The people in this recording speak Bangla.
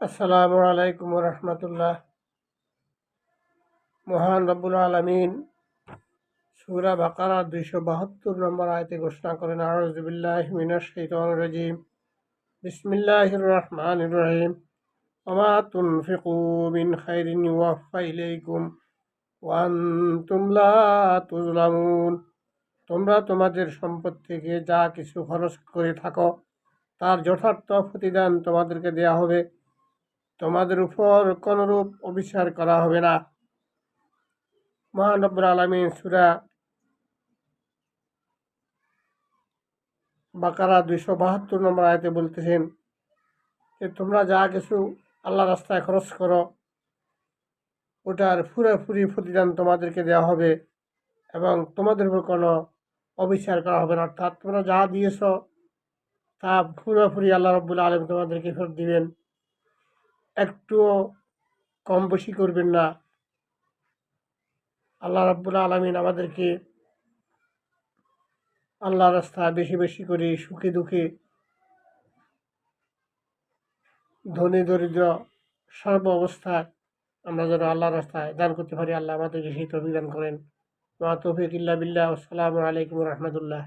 আসসালামু আলাইকুম রহমতুল্লাহ। মহান রব্বুল আলমিন সুরা বাকারা দুইশো বাহাত্তর নম্বর আয়তে ঘোষণা করেন আরজবিল্লাহ মিনাশ শৈতান রাজিম। বিসমিল্লাহ রহমান রহিম। ওমা তুনফিকু মিন খাইরিন ওয়াফা ওয়ান তুমলা তুজলামুন তোমরা তোমাদের সম্পদ থেকে যা কিছু খরচ করে থাকো, তার যথার্থ প্রতিদান তোমাদেরকে দেয়া হবে। তোমাদের উপর কোনরূপ অবিচার করা হবে না। মহানব্বর আলমিন সুরা বাকারা দুইশো বাহাত্তর নম্বর আয়তে বলতেছেন যে, তোমরা যা কিছু আল্লাহ রাস্তায় খরচ করো, ওটার পুরোপুরি প্রতিদান তোমাদেরকে দেওয়া হবে এবং তোমাদের উপর কোনো অবিচার করা হবে না। অর্থাৎ তোমরা যা দিয়েছ, তা পুরোপুরি আল্লাহ রব্বুল আলম তোমাদেরকে ফেরত দিবেন। একটুও কম বেশি করবেন না। আল্লাহ রাব্বুল আলমিন আমাদেরকে আল্লাহ রাস্তা বেশি বেশি করে সুখে দুঃখে ধনী দরিদ্র সর্ব অবস্থায় আমরা যেন আল্লাহ রাস্তায় দান করতে পারি, আল্লাহ আমাদেরকে সেই তফিক দান করেন। মা তৌফিক ইল্লা বিল্লাহ। আসসালামু আলাইকুম রহমতুল্লাহ।